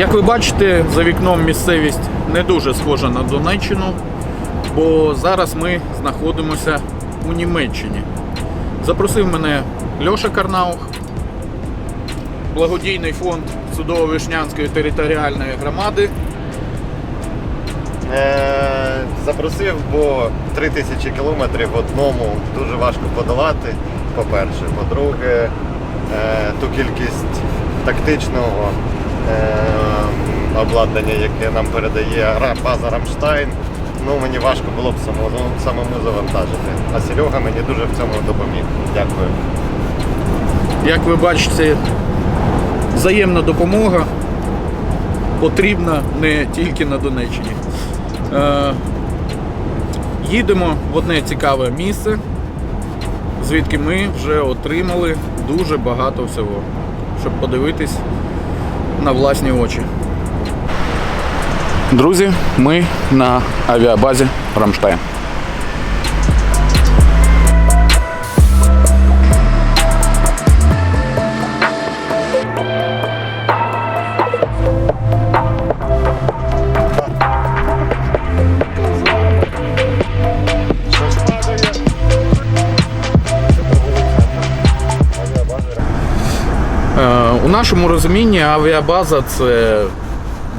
Як ви бачите, за вікном місцевість не дуже схожа на Донеччину, бо зараз ми знаходимося у Німеччині. Запросив мене Льоша Карнаух, благодійний фонд Судово-Вишнянської територіальної громади. Е, запросив, бо 3000 кілометрів одному дуже важко подолати. По-перше, по-друге, е, ту кількість тактичного обладнання, яке нам передає база Рамштайн, ну мені важко було б самому, самому завантажити. А Серега мені дуже в цьому допоміг. Дякую. Як ви бачите, взаємна допомога потрібна не тільки на Донеччині. Е, їдемо в одне цікаве місце, звідки ми вже отримали дуже багато всього, щоб подивитись на власні очі. Друзі, ми на авіабазі Рамштайн. Нашому розумінні авіабаза це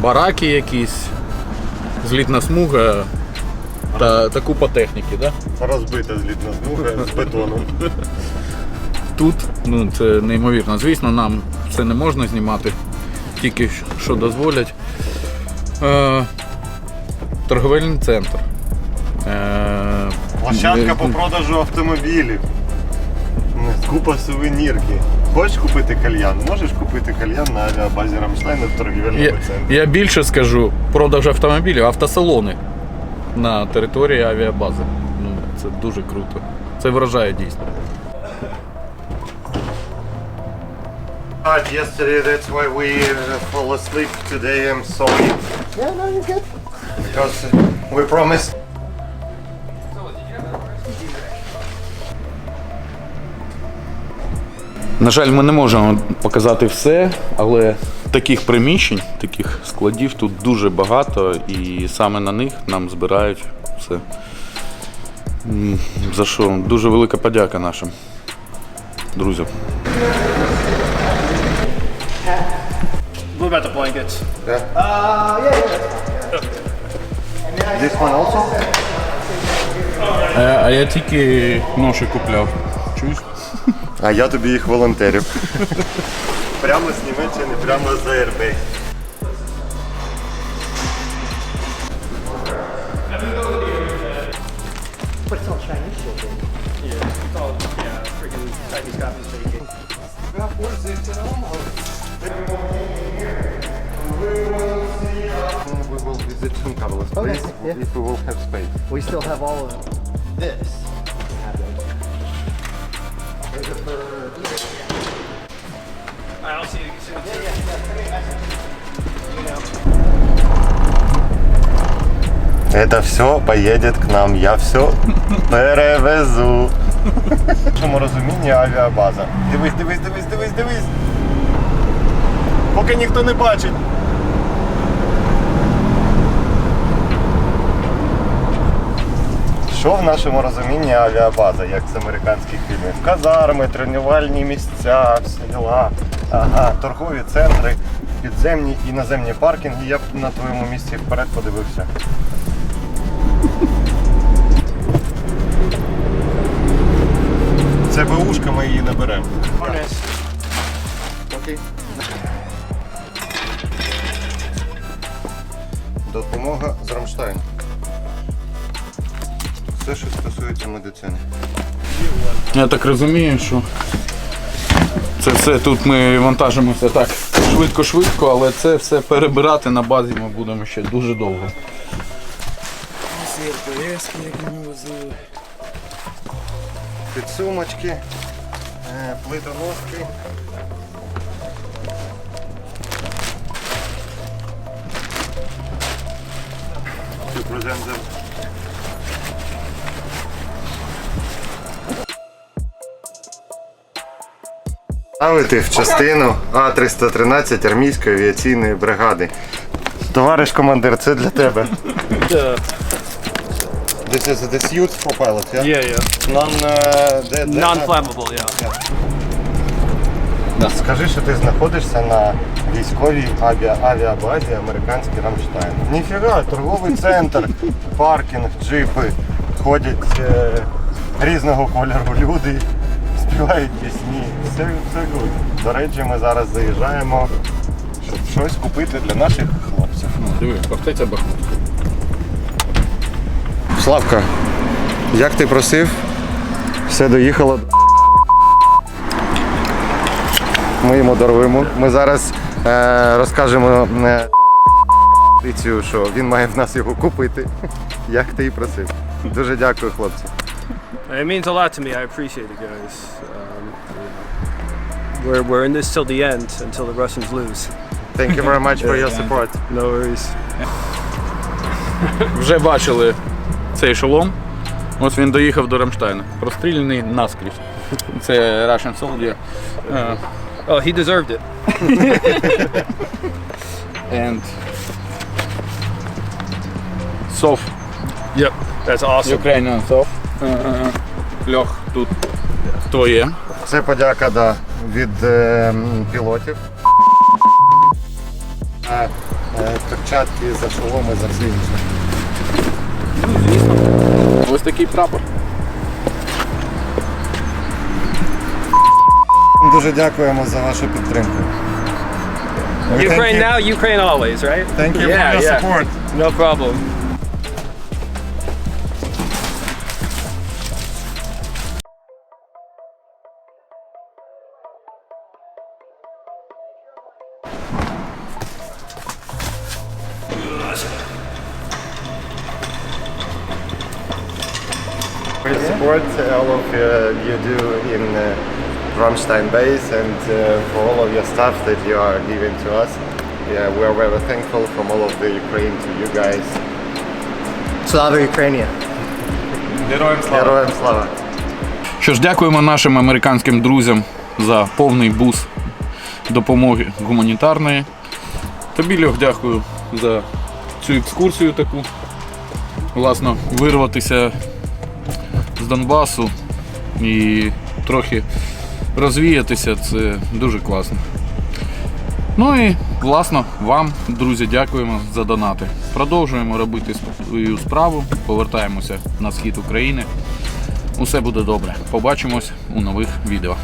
бараки якісь, злітна смуга та, та купа техніки. Да? Розбита злітна смуга з бетоном. Тут ну, це неймовірно. Звісно, нам це не можна знімати, тільки що дозволять. Е, торговельний центр. Е, Площадка е, по продажу автомобілів. Купа сувенірки. Хочеш купити кальян? Можеш купити кальян на авіабазі Рамштайна в торгівельному Я, центрі. я більше скажу, продаж автомобілів, автосалони на території авіабази. Ну, це дуже круто. Це вражає дійсно. Yesterday, that's why we uh, fall asleep today. I'm sorry. Yeah, no, you're good. Because we promised. На жаль, ми не можемо показати все, але таких приміщень, таких складів тут дуже багато, і саме на них нам збирають все. За що дуже велика подяка нашим друзям. What about the blankets? This one also? А, я тільки ноші купляв. Чуєш? А я тобі їх волонтерів. прямо з Німеччини, прямо з АРБ. We will visit soon, Carlos, Okay, yeah. if we will have space. We still have all of this. Это все поедет к нам, я все перевезу. В нашому розумінні авіабаза. Дивись, дивись, дивись, дивись, дивись. Поки ніхто не бачить. Що в нашому розумінні авіабаза, як з американських фільмів? Казарми, тренувальні місця, всі діла. Ага, торгові центри, підземні і наземні паркінги. Я б на твоєму місці вперед подивився. Це бушка, ми її. Окей. Допомога з Рамштайн. Все, що стосується медицини. Я так розумію, що це все тут ми вантажимося так швидко-швидко, але це все перебирати на базі ми будемо ще дуже довго. Підсумочки, е, плитоноски. Present Ставити в частину А313 армійської авіаційної бригади. Товариш командир, це для тебе. This is the suits for pilots, yeah? yeah, yeah. Non, uh, Non-flammable, yeah. Скажи, що ти знаходишся на військовій авіа- авіабазі американський Рамштайн. Ніфіга, торговий центр, паркінг, джипи, ходять е, різного кольору люди, співають пісні. Все, все good. До речі, ми зараз заїжджаємо, щоб щось купити для наших хлопців. Диви, фортеця Бахмут. Славка, як ти просив, все доїхало. Ми йому даруємо. Ми зараз е, розкажемо е, що він має в нас його купити, як ти і просив. Дуже дякую, хлопці. It means a lot to me. I appreciate it, guys. Um, we're, we're in this till the end, until the Russians lose. Thank you very much for your support. No worries. Вже бачили цей шолом. Ось він доїхав до Рамштайна. Розстріляний наскрізь. Це Russian Soldier. Uh, Oh, he deserved it. and SOF, Yep. That's awesome. Ukrainian SOF. Льох тут твоє. Це подяка да, від е, пілотів. А, е, перчатки за шоломи за все інше. Ось такий прапор. Дуже дякуємо за вашу підтримку. Ukraine now, Ukraine always, right? Thank you Yeah, for your yeah. support. No problem. We support all of uh, you do in uh, Rammstein base and uh, for all of your stuff that you are giving to us. Yeah, we're very thankful from all of the Ukraine to you guys. Слава Україні! Героям слава! Героям слава! Що ж, дякуємо нашим американським друзям за повний бус допомоги гуманітарної. Тобі, Льох, дякую за цю екскурсію таку. Власно, вирватися з Донбасу і трохи розвіятися це дуже класно. Ну і власно вам, друзі, дякуємо за донати. Продовжуємо робити свою справу, повертаємося на схід України. Усе буде добре. Побачимось у нових відео.